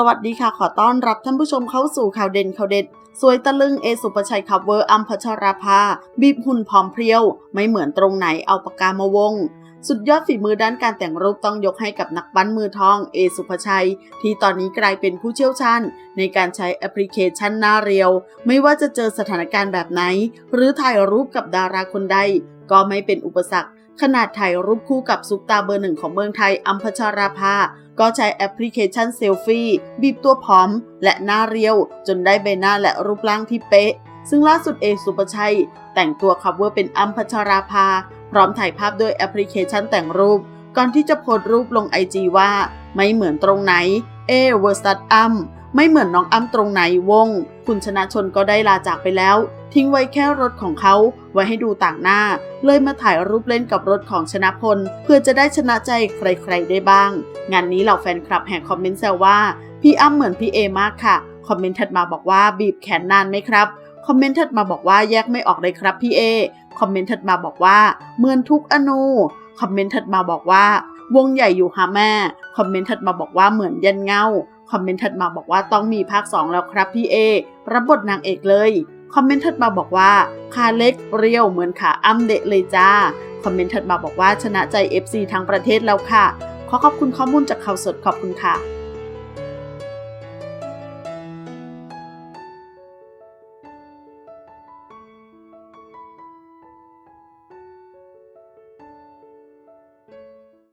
สวัสดีค่ะ ขอต้อนรับท่านผู้ชมเข้าสู่ข่าวเด่นข่าวเด็ด สวยตะลึงเอสุปชัยคัฟเวอร์อัมพัชราภา บีบหุ่นผอมเพรียว ไม่เหมือนตรงไหนเอาปากกามาวง สุดยอดฝีมือด้านการแต่งรูปต้องยกให้กับนักปั้นมือทองเอสุภชัย ที่ตอนนี้กลายเป็นผู้เชี่ยวชาญในการใช้แอปพลิเคชันหน้าเรียว ไม่ว่าจะเจอสถานการณ์แบบไหน หรือถ่ายรูปกับดาราคนใด ก็ไม่เป็นอุปสรรค ขนาดถ่ายรูปคู่กับซุปตาเบอร์หนึ่งของเมืองไทยอัมพชราภา ก็ใช้แอปพลิเคชันเซลฟี่บีบตัวผอม และหน้าเรียว จนได้ใบหน้าและรูปร่างที่เป๊ะ ซึ่งล่าสุดเอสุปชัย แต่งตัวคัฟเวอร์เป็นอัมพชราภา พร้อมถ่ายภาพด้วยแอปพลิเคชันแต่งรูป ก่อนที่จะโพสต์รูปลงไอจีว่า ไม่เหมือนตรงไหน เอเวอร์ซัสอัม ไม่เหมือนน้องอ้ำตรงไหนวง คุณชนะชนก็ได้ลาจากไปแล้ว ทิ้งไว้แค่รถของเขาไว้ให้ดูต่างหน้า เลยมาถ่ายรูปเล่นกับรถของชนะพล เพื่อจะได้ชนะใจใครๆได้บ้าง งานนี้เหล่าแฟนคลับแห่คอมเมนต์แซวว่า พี่อ้ำเหมือนพี่เอมากค่ะ คอมเมนต์ถัดมาบอกว่าบีบแขนนานไหมครับ คอมเมนต์ถัดมาบอกว่าแยกไม่ออกเลยครับพี่เอ คอมเมนต์ถัดมาบอกว่าเหมือนทุกอนูคอมเมนต์ถัดมาบอกว่าวงใหญ่อยู่หาแม่ คอมเมนต์ถัดมาบอกว่าเหมือนยันเงา คอมเมนต์ถัดมาบอกว่าต้องมีภาค 2 แล้วครับพี่เอรับบทนางเอกเลย คอมเมนต์ถัดมาบอกว่าขาเล็กเรียวเหมือนขาอ้ำเดะเลยจ้า คอมเมนต์ถัดมาบอกว่าชนะใจ FC ทั้งประเทศแล้วค่ะ ขอขอบคุณข้อมูลจากข่าวสดขอบคุณค่ะ